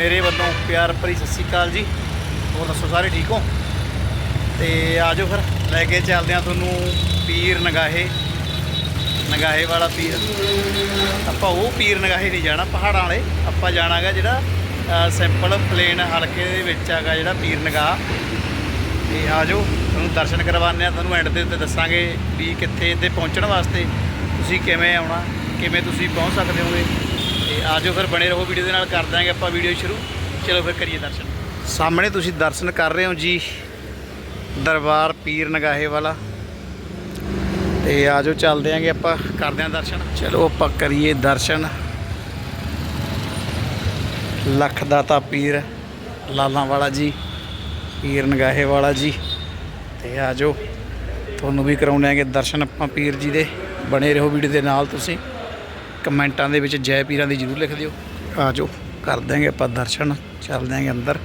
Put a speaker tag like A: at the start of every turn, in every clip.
A: ਮੇਰੇ ਵੱਲੋਂ ਪਿਆਰ ਭਰੀ ਸਤਿ ਸ਼੍ਰੀ ਅਕਾਲ ਜੀ। ਹੋਰ ਦੱਸੋ, ਸਾਰੇ ਠੀਕ ਹੋ? ਤੇ ਆਜੋ ਫਿਰ, ਲੈ ਕੇ ਚੱਲਦੇ ਆ ਤੁਹਾਨੂੰ ਪੀਰ ਨਗਾਹੇ। ਨਗਾਹੇ ਵਾਲਾ ਪੀਰ। ਆਪਾਂ ਉਹ ਪੀਰ ਨਗਾਹੇ ਨਹੀਂ ਜਾਣਾ, ਪਹਾੜਾਂ ਵਾਲੇ। ਆਪਾਂ ਜਾਣਾਗਾ ਜਿਹੜਾ ਸਿੰਪਲ ਪਲੇਨ ਹਲਕੇ ਦੇ ਵਿੱਚ ਹੈਗਾ ਜਿਹੜਾ ਪੀਰ ਨਗਾਹ। ਤੇ ਆਜੋ, ਤੁਹਾਨੂੰ ਦਰਸ਼ਨ ਕਰਵਾਉਂਦੇ ਆ ਤੁਹਾਨੂੰ ਐਂਡ ਦੇ ਉੱਤੇ ਦੱਸਾਂਗੇ ਵੀ ਕਿੱਥੇ ਇੱਥੇ ਪਹੁੰਚਣ ਵਾਸਤੇ ਤੁਸੀਂ ਕਿਵੇਂ ਆਉਣਾ, ਕਿਵੇਂ ਤੁਸੀਂ ਪਹੁੰਚ ਸਕਦੇ ਹੋਗੇ। ਤੇ ਆਜੋ ਫਿਰ ਬਣੇ ਰਹੋ ਵੀਡੀਓ ਦੇ ਨਾਲ, ਕਰ ਦਾਂਗੇ ਆਪਾਂ ਵੀਡੀਓ ਸ਼ੁਰੂ। ਚਲੋ ਫਿਰ ਕਰੀਏ ਦਰਸ਼ਨ। ਸਾਹਮਣੇ ਤੁਸੀਂ ਦਰਸ਼ਨ ਕਰ ਰਹੇ ਹੋ ਜੀ, ਦਰਬਾਰ ਪੀਰ ਨਗਾਹੇ ਵਾਲਾ। ਤੇ ਆਜੋ ਚੱਲਦੇ ਆਂਗੇ ਆਪਾਂ ਕਰਦੇ ਆਂ ਦਰਸ਼ਨ। ਚਲੋ ਆਪਾਂ ਕਰੀਏ ਦਰਸ਼ਨ। ਲੱਖ ਦਾਤਾ ਪੀਰ ਲਾਲਾਂ ਵਾਲਾ ਜੀ, ਪੀਰ ਨਗਾਹੇ ਵਾਲਾ ਜੀ। ਤੇ ਆਜੋ, ਤੁਹਾਨੂੰ ਵੀ ਕਰਾਉਣੇ ਆਂਗੇ ਦਰਸ਼ਨ ਆਪਾਂ ਪੀਰ ਜੀ ਦੇ। ਬਣੇ ਰਹੋ ਵੀਡੀਓ ਦੇ ਨਾਲ ਤੁਸੀਂ। ਕਮੈਂਟਾਂ ਦੇ ਵਿੱਚ ਜੈ ਪੀਰਾਂ ਦੀ ਜਰੂਰ ਲਿਖ ਦਿਓ। ਆ ਜਾਓ, ਕਰ ਦਾਂਗੇ ਆਪਾਂ ਦਰਸ਼ਨ, ਚੱਲ ਆਂਗੇ ਅੰਦਰ।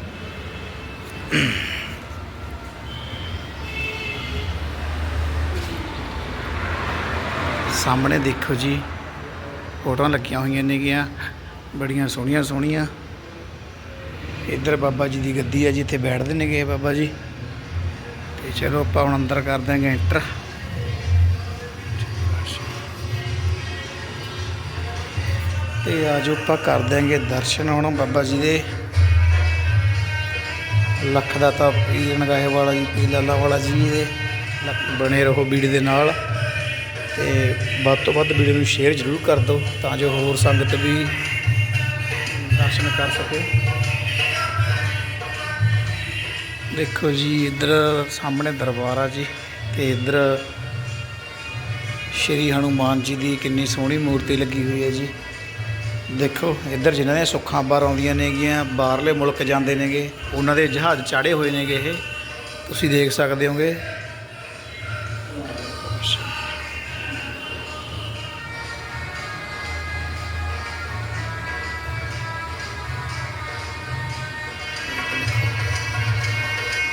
A: ਸਾਹਮਣੇ ਦੇਖੋ ਜੀ, ਫੋਟੋਆਂ ਲੱਗੀਆਂ ਹੋਈਆਂ ਨੇਗੀਆਂ ਬੜੀਆਂ ਸੋਹਣੀਆਂ ਸੋਹਣੀਆਂ। ਇੱਧਰ ਬਾਬਾ ਜੀ ਦੀ ਗੱਦੀ ਹੈ ਜਿੱਥੇ ਬੈਠਦੇ ਨੇਗੇ ਬਾਬਾ ਜੀ। ਤੇ ਚਲੋ ਆਪਾਂ ਹੁਣ ਅੰਦਰ ਕਰ ਦਾਂਗੇ ਐਂਟਰ ਤੇ ਆਜੋ ਆਪਾਂ ਕਰ ਦਿਆਂਗੇ ਦਰਸ਼ਨ ਹੁਣ ਬਾਬਾ ਜੀ ਦੇ। ਲੱਖ ਦਾ ਤਾਂ ਪੀਰ ਨਗਾਹੇ ਵਾਲਾ ਜੀ, ਪੀਰ ਲਾਲਾ ਵਾਲਾ ਜੀ ਦੇ। ਲੱਖ ਬਣੇ ਰਹੋ ਵੀਡੀਓ ਦੇ ਨਾਲ। ਤੇ ਵੱਧ ਤੋਂ ਵੱਧ ਵੀਡੀਓ ਨੂੰ ਸ਼ੇਅਰ ਜ਼ਰੂਰ ਕਰ ਦਿਓ ਤਾਂ ਜੋ ਹੋਰ ਸੰਗਤ ਵੀ ਦਰਸ਼ਨ ਕਰ ਸਕੇ। ਦੇਖੋ ਜੀ, ਇੱਧਰ ਸਾਹਮਣੇ ਦਰਬਾਰ ਆ ਜੀ ਤੇ ਇੱਧਰ ਸ਼੍ਰੀ ਹਨੂਮਾਨ ਜੀ ਦੀ ਕਿੰਨੀ ਸੋਹਣੀ ਮੂਰਤੀ ਲੱਗੀ ਹੋਈ ਹੈ ਜੀ। ਦੇਖੋ, ਇੱਧਰ ਜਿਨ੍ਹਾਂ ਦੀਆਂ ਸੁੱਖਾਂ ਬਾਹਰ ਆਉਂਦੀਆਂ ਨੇਗੀਆਂ, ਬਾਹਰਲੇ ਮੁਲਕ ਜਾਂਦੇ ਨੇਗੇ, ਉਹਨਾਂ ਦੇ ਜਹਾਜ਼ ਚਾੜੇ ਹੋਏ ਨੇਗੇ ਇਹ। ਤੁਸੀਂ ਦੇਖ ਸਕਦੇ ਹੋਗੇ।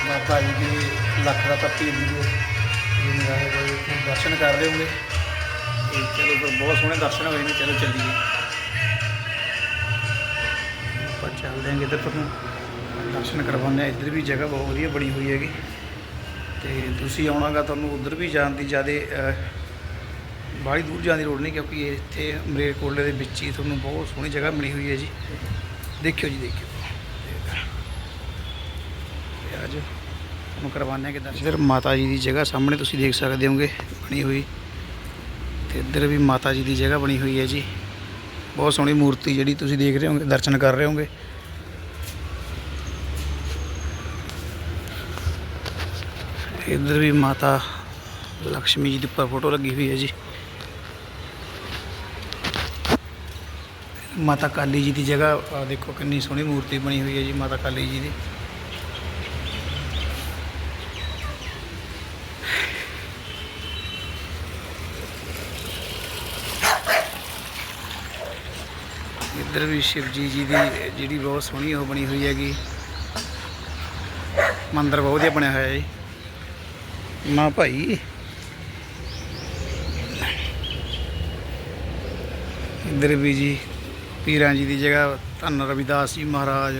A: ਮਾਤਾ ਜੀ ਦੀ ਲੱਖ ਦਾ ਪੱਤੀ ਦੀ ਜੋ ਇਹ ਨਿਗਾਹੇ ਦਰਸ਼ਨ ਕਰ ਰਹੇ ਹੋਗੇ। ਚਲੋ ਫਿਰ ਬਹੁਤ ਸੋਹਣੇ ਦਰਸ਼ਨ ਹੋਏ ਨੇ। ਚਲੋ ਚੱਲੀਏ। ਚੱਲਦੇ ਆਂਗੇ ਇੱਧਰ ਤੁਹਾਨੂੰ ਦਰਸ਼ਨ ਕਰਵਾਉਂਦੇ ਆ ਇੱਧਰ ਵੀ ਜਗ੍ਹਾ ਬਹੁਤ ਵਧੀਆ ਬਣੀ ਹੋਈ ਹੈਗੀ। ਤੇ ਤੁਸੀਂ ਆਉਣਾਗਾ ਤੁਹਾਨੂੰ ਉੱਧਰ ਵੀ ਜਾਣ ਦੀ ਜ਼ਿਆਦਾ ਬਾਹਲੀ ਦੂਰ ਜਾਣ ਦੀ ਲੋੜ ਨਹੀਂ ਕਿਉਂਕਿ ਇੱਥੇ ਮਰੇਲਕੋਟਲੇ ਦੇ ਵਿੱਚ ਹੀ ਤੁਹਾਨੂੰ ਬਹੁਤ ਸੋਹਣੀ ਜਗ੍ਹਾ ਬਣੀ ਹੋਈ ਹੈ ਜੀ। ਦੇਖਿਓ ਜੀ, ਦੇਖਿਓ। ਤੇ ਅੱਜ ਤੁਹਾਨੂੰ ਕਰਵਾਉਂਦੇ ਹਾਂ ਕਿ ਦਰਸ਼ਨ। ਇੱਧਰ ਮਾਤਾ ਜੀ ਦੀ ਜਗ੍ਹਾ ਸਾਹਮਣੇ ਤੁਸੀਂ ਦੇਖ ਸਕਦੇ ਹੋਗੇ, ਬਣੀ ਹੋਈ। ਤੇ ਇੱਧਰ ਵੀ ਮਾਤਾ ਜੀ ਦੀ ਜਗ੍ਹਾ ਬਣੀ ਹੋਈ ਹੈ ਜੀ। ਬਹੁਤ ਸੋਹਣੀ ਮੂਰਤੀ ਜਿਹੜੀ ਤੁਸੀਂ ਦੇਖ ਰਹੇ ਹੋਗੇ, ਦਰਸ਼ਨ ਕਰ ਰਹੇ ਹੋਗੇ। ਇੱਧਰ ਵੀ ਮਾਤਾ ਲక్ష్ਮੀ ਜੀ ਦੀ ਉੱਪਰ ਫੋਟੋ ਲੱਗੀ ਹੋਈ ਹੈ ਜੀ। ਮਾਤਾ ਕਾਲੀ ਜੀ ਦੀ ਜਗ੍ਹਾ ਦੇਖੋ ਕਿੰਨੀ ਸੋਹਣੀ ਮੂਰਤੀ ਬਣੀ ਹੋਈ ਹੈ ਜੀ ਮਾਤਾ ਕਾਲੀ ਜੀ ਦੀ। ਇੱਧਰ ਵੀ ਸ਼ਿਵ ਜੀ ਜੀ ਦੀ ਜਿਹੜੀ ਬਹੁਤ ਸੋਹਣੀ ਉਹ ਬਣੀ ਹੋਈ ਹੈਗੀ। ਮੰਦਰ ਬਹੁਤ ਵਧੀਆ ਬਣਿਆ ਹੋਇਆ ਹੈ ਜੀ। ਨਾ ਭਾਈ। ਇੱਧਰ ਵੀ ਜੀ, ਪੀਰਾਂ ਜੀ ਦੀ ਜਗ੍ਹਾ, ਧੰਨ ਰਵਿਦਾਸ ਜੀ ਮਹਾਰਾਜ।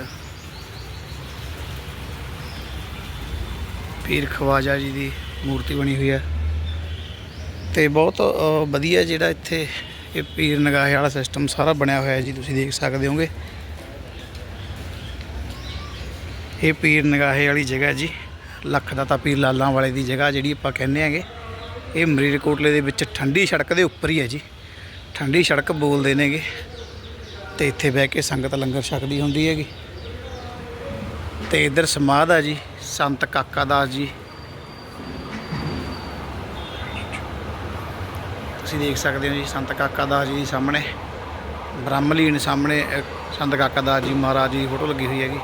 A: ਪੀਰ ਖਵਾਜਾ ਜੀ ਦੀ ਮੂਰਤੀ ਬਣੀ ਹੋਈ ਹੈ। ਤੇ ਬਹੁਤ ਵਧੀਆ ਜਿਹੜਾ ਇੱਥੇ ਇਹ ਪੀਰ ਨਗਾਹੇ ਵਾਲਾ ਸਿਸਟਮ ਸਾਰਾ ਬਣਿਆ ਹੋਇਆ ਜੀ, ਤੁਸੀਂ ਦੇਖ ਸਕਦੇ ਹੋਗੇ। ਇਹ ਪੀਰ ਨਗਾਹੇ ਵਾਲੀ ਜਗ੍ਹਾ ਜੀ। ਲੱਖ ਦਾ ਤਾਂ ਪੀਰ ਲਾਲਾਂ ਵਾਲੇ ਦੀ ਜਗ੍ਹਾ ਜਿਹੜੀ ਆਪਾਂ ਕਹਿੰਦੇ ਆਂਗੇ ਇਹ ਮਰੀਰਕੋਟਲੇ ਦੇ ਵਿੱਚ ਠੰਡੀ ਸੜਕ ਦੇ ਉੱਪਰ ਹੀ ਹੈ ਜੀ। ਠੰਡੀ ਸੜਕ ਬੋਲਦੇ ਨੇਗੇ। ਤੇ ਇੱਥੇ ਬਹਿ ਕੇ ਸੰਗਤ ਲੰਗਰ ਛਕਦੀ ਹੁੰਦੀ ਹੈਗੀ। ਤੇ ਇੱਧਰ ਸਮਾਧ ਆ ਜੀ, ਸੰਤ ਕਾਕਾ ਦਾਸ ਜੀ। ਤੁਸੀਂ ਦੇਖ ਸਕਦੇ ਹੋ ਜੀ, ਸੰਤ ਕਾਕਾ ਦਾਸ ਜੀ ਦੀ ਸਾਹਮਣੇ, ਬ੍ਰਹਮਲੀਨ ਸਾਹਮਣੇ ਸੰਤ ਕਾਕਾ ਦਾਸ ਜੀ ਮਹਾਰਾਜ ਜੀ ਦੀ ਫੋਟੋ ਲੱਗੀ ਹੋਈ ਹੈਗੀ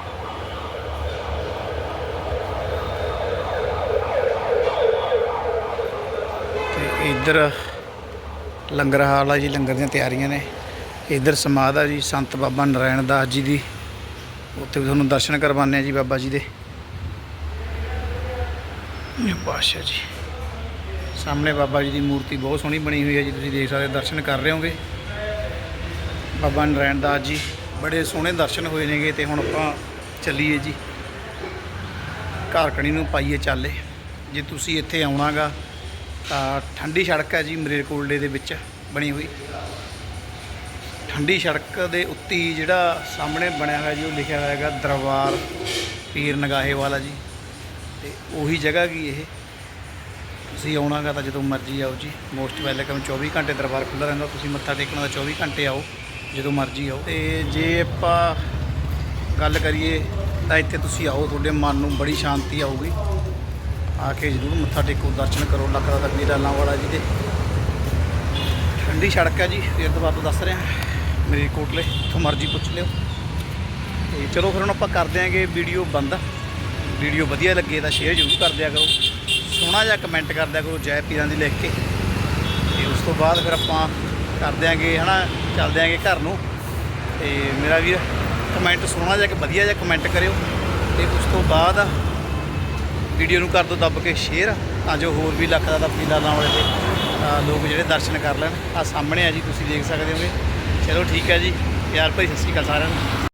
A: ਤੇ ਇੱਧਰ ਲੰਗਰ ਹਾਲ ਆ ਜੀ ਲੰਗਰ ਦੀਆਂ ਤਿਆਰੀਆਂ ਨੇ। ਇੱਧਰ ਸਮਾਧ ਆ ਜੀ ਸੰਤ ਬਾਬਾ ਨਰਾਇਣ ਦਾਸ ਜੀ ਦੀ। ਉੱਥੇ ਵੀ ਤੁਹਾਨੂੰ ਦਰਸ਼ਨ ਕਰਵਾਉਂਦੇ ਆ ਜੀ ਬਾਬਾ ਜੀ ਦੇ। ਇਹ ਪਾਸ਼ਾ ਜੀ। ਸਾਹਮਣੇ ਬਾਬਾ ਜੀ ਦੀ ਮੂਰਤੀ ਬਹੁਤ ਸੋਹਣੀ ਬਣੀ ਹੋਈ ਹੈ ਜੀ ਤੁਸੀਂ ਦੇਖ ਸਕਦੇ ਹੋ, ਦਰਸ਼ਨ ਕਰ ਰਹੇ ਹੋਗੇ ਬਾਬਾ ਨਰਾਇਣ ਦਾਸ ਜੀ ਬੜੇ ਸੋਹਣੇ ਦਰਸ਼ਨ ਹੋਏ ਨੇਗੇ ਤੇ ਹੁਣ ਆਪਾਂ ਚੱਲੀਏ ਜੀ। ਘਰ ਕਣੀ ਨੂੰ ਪਾਈਏ ਚਾਲੇ। ਜੇ ਤੁਸੀਂ ਇੱਥੇ ਆਉਣਾਗਾ ਤਾਂ ਠੰਡੀ ਸੜਕ ਹੈ ਜੀ ਮਰੇਲਕੋਟਲੇ ਦੇ ਵਿੱਚ ਬਣੀ ਹੋਈ। ਠੰਡੀ ਸੜਕ ਦੇ ਉੱਤੇ ਜਿਹੜਾ ਸਾਹਮਣੇ ਬਣਿਆ ਹੋਇਆ ਜੀ, ਉਹ ਲਿਖਿਆ ਹੋਇਆ ਹੈਗਾ ਦਰਬਾਰ ਪੀਰ ਨਗਾਹੇ ਵਾਲਾ ਜੀ। ਤੇ ਉਹੀ ਜਗ੍ਹਾ ਕੀ ਇਹ? ਤੁਸੀਂ ਆਉਣਾਗਾ ਤਾਂ ਜਦੋਂ ਮਰਜ਼ੀ ਆਓ ਜੀ। ਮੋਸਟ ਵੈਲਕਮ 24 ਘੰਟੇ ਦਰਬਾਰ ਖੁੱਲ੍ਹਾ ਰਹਿੰਦਾ। ਤੁਸੀਂ ਮੱਥਾ ਟੇਕਣਾ ਦਾ 24 ਘੰਟੇ ਆਓ, ਜਦੋਂ ਮਰਜ਼ੀ ਆਓ। ਤੇ ਜੇ ਆਪਾਂ ਗੱਲ ਕਰੀਏ ਤਾਂ ਇੱਥੇ ਤੁਸੀਂ ਆਓ, ਤੁਹਾਡੇ ਮਨ ਨੂੰ ਬੜੀ ਸ਼ਾਂਤੀ ਆਊਗੀ। ਆ ਕੇ ਜ਼ਰੂਰ ਮੱਥਾ ਟੇਕੋ, ਦਰਸ਼ਨ ਕਰੋ, ਲੱਖ ਦਾ ਤਕਬੀਰ ਅੱਲਾ ਵਾਲਾ ਜੀ ਦੇ। ਠੰਡੀ ਸੜਕ ਹੈ ਜੀ, ਫਿਰ ਦੁਬਾਰਾ ਤੋਂ ਦੱਸ ਰਿਹਾ, ਮੇਰੇ ਕੋਟਲੇ, ਜਿੱਥੋਂ ਮਰਜ਼ੀ ਪੁੱਛ ਲਿਓ। ਤੇ ਚਲੋ ਫਿਰ ਹੁਣ ਆਪਾਂ ਕਰ ਦਿਆਂਗੇ ਵੀਡੀਓ ਬੰਦ। ਵੀਡੀਓ ਵਧੀਆ ਲੱਗੇ ਤਾਂ ਸ਼ੇਅਰ ਜ਼ਰੂਰ ਕਰ ਦਿਆ ਕਰੋ। ਸੋਹਣਾ ਜਿਹਾ ਕਮੈਂਟ ਕਰ ਦਿਆ ਕਰੋ ਜੈ ਪੀਰਾਂ ਦੀ ਲਿਖ ਕੇ। ਤੇ ਉਸ ਤੋਂ ਬਾਅਦ ਫਿਰ ਆਪਾਂ ਕਰ ਦਿਆਂਗੇ ਹਨਾ ਚੱਲ ਦਿਆਂਗੇ ਘਰ ਨੂੰ। ਤੇ ਮੇਰਾ ਵੀਰ ਕਮੈਂਟ ਸੋਹਣਾ ਜਿਹਾ ਕਿ ਵਧੀਆ ਜਿਹਾ ਕਮੈਂਟ ਕਰਿਓ। ਤੇ ਉਸ ਤੋਂ ਬਾਅਦ ਵੀਡੀਓ ਨੂੰ ਕਰ ਦਿਓ ਦੱਬ ਕੇ ਸ਼ੇਅਰ ਤਾਂ ਜੋ ਹੋਰ ਵੀ ਲੱਖ ਦਾ ਦਾ ਲਾਉਣ ਵਾਲੇ ਤੇ ਲੋਕ ਜਿਹੜੇ ਦਰਸ਼ਨ ਕਰ ਲੈਣ। ਆ ਸਾਹਮਣੇ ਆ ਜੀ, ਤੁਸੀਂ ਦੇਖ ਸਕਦੇ ਹੋਗੇ। ਚਲੋ ਠੀਕ ਹੈ ਜੀ। ਪਿਆਰ ਭਰੀ ਸਤਿ ਸ਼੍ਰੀ ਅਕਾਲ ਸਾਰਿਆਂ ਨੂੰ।